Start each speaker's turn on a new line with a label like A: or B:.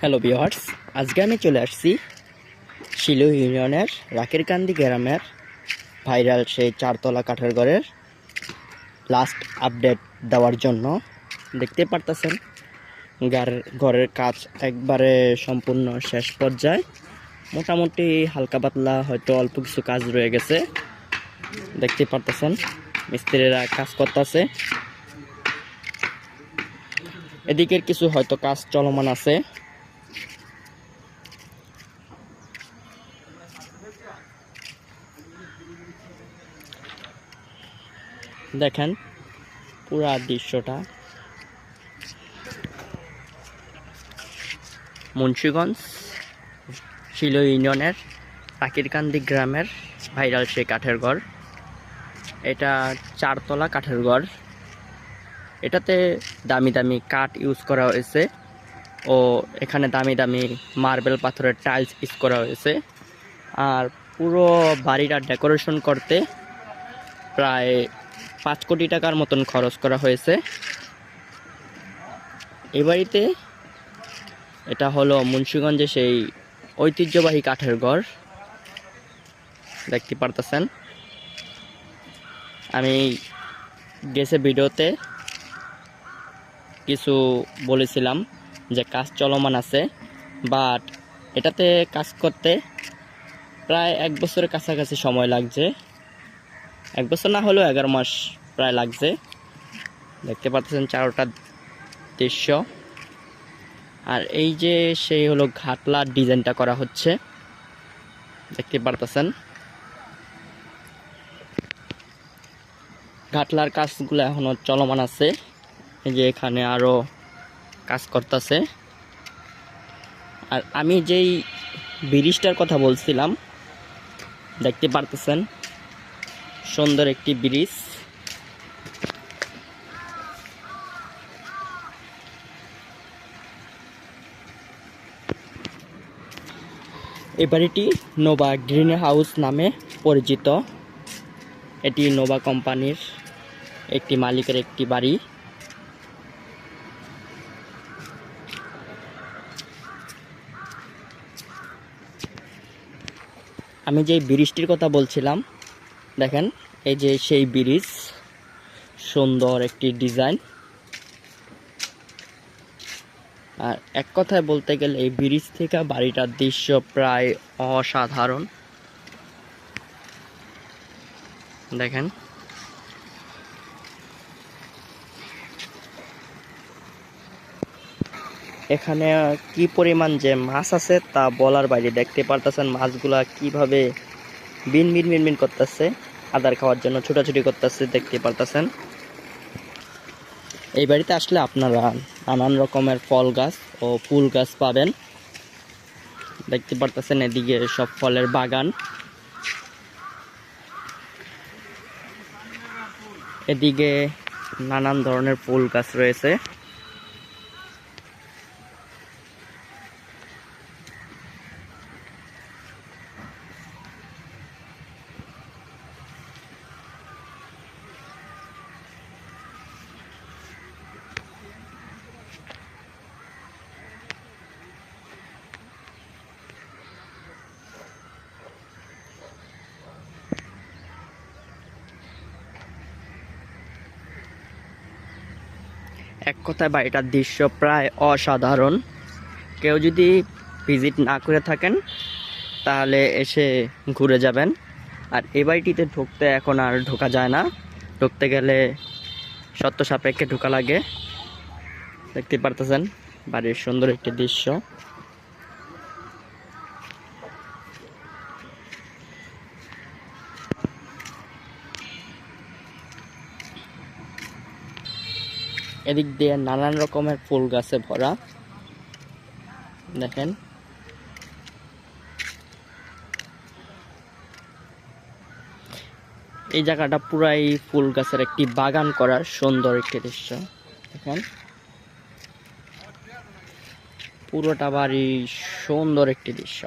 A: Hello বিহার্স আজকে আমি চলে আসছি শিলু ইউনিয়নের রাকিরকান্দি গ্রামের ভাইরাল সেই চারতলা কাঠের ঘরের লাস্ট আপডেট দেওয়ার জন্য। দেখতে পারতেছেন ঘরের কাজ একবারে সম্পূর্ণ শেষ পর্যায়ে। মোটামুটি হালকা পাতলা, হয়তো অল্প কিছু কাজ রয়ে গেছে। দেখতে পারতেছেন, মিস্ত্রিরা কাজ করতেছে। এদিকের কিছু হয়তো কাজ চলমান আছে। দেখেন, পুরা দৃশ্যটা। মুন্সীগঞ্জ, শিল ইউনিয়নের পাকিরকান্দি গ্রামের ভাইরাল সে কাঠের ঘর। এটা চারতলা কাঠের ঘর। এটাতে দামি দামি কাঠ ইউজ করা হয়েছে ও এখানে দামি দামি মার্বেল পাথরের টাইলস ইউজ করা হয়েছে। আর পুরো বাড়িটা ডেকোরেশন করতে প্রায় পাঁচ কোটি টাকার মতন খরচ করা হয়েছে। এই বাড়িতে এটা হলো মুন্সীগঞ্জে সেই ঐতিহ্যবাহী কাঠের ঘর। দেখতে পারতেছেন। আমি গেছে ভিডিওতে কিছু বলেছিলাম যে কাজ চলমান আছে, বাট এটাতে কাজ করতে প্রায় এক বছরের কাছাকাছি সময় লাগছে। এক বছর না হলেও এগারো মাস প্রায় লাগছে। দেখতে পাচ্ছেন চারোটা দৃশ্য। আর এই যে সেই হলো ঘাটলার ডিজাইনটা করা হচ্ছে। দেখতে পারতেছেন। ঘাটলার কাজগুলো এখনও চলমান আছে। এই যে এখানে আরও কাজ করতেছে। আর আমি যেই ব্রিজটার কথা বলছিলাম, দেখতে পারতেছেন। সুন্দর একটি ব্রিজ। এই বাড়িটি নোভা গ্রিন হাউস নামে পরিচিত। এটি নোভা কোম্পানির একটি মালিকের একটি বাড়ি। আমি যে ব্রিজটির কথা বলছিলাম, দেখেন এই যে সেই ব্রিজ, সুন্দর একটি ডিজাইন। আর এক কথায় বলতে গেলে এই ব্রিজ থেকে বাড়িটার দৃশ্য প্রায় অসাধারণ। দেখেন। এখানে কি পরিমাণ যে মাছ আছে তা বলার বাইরে দেখতে পারতেছেন মাছগুলা কীভাবে বিন বিন বিন বিন করতেছে। আদার খাওয়ার জন্য ছোটাছুটি করতেছে দেখতে পারতেছেন। এই বাড়িতে আসলে আপনারা নানান রকমের ফল গাছ ও ফুল গাছ পাবেন। দেখতে পারতেছেন এদিকে সব ফলের বাগান। এদিকে নানান ধরনের ফুল গাছ রয়েছে। এক কথায় বাড়িটার দৃশ্য প্রায় অসাধারণ। কেউ যদি ভিজিট না করে থাকেন, তাহলে এসে ঘুরে যাবেন। আর এ বাড়িটিতে ঢুকতে এখন আর ঢোকা যায় না। ঢুকতে গেলে সত্য সাপেক্ষে ঢোকা লাগে। দেখতে পারতেছেন বাড়ির সুন্দর একটি দৃশ্য। এদিক দিয়ে নানান রকমের ফুল গাছে ভরা। দেখেন। এই জায়গাটা পুরাই ফুল গাছের একটি বাগান করার সুন্দর একটি দৃশ্য। দেখেন। পুরোটা বাড়ি সুন্দর একটি দৃশ্য।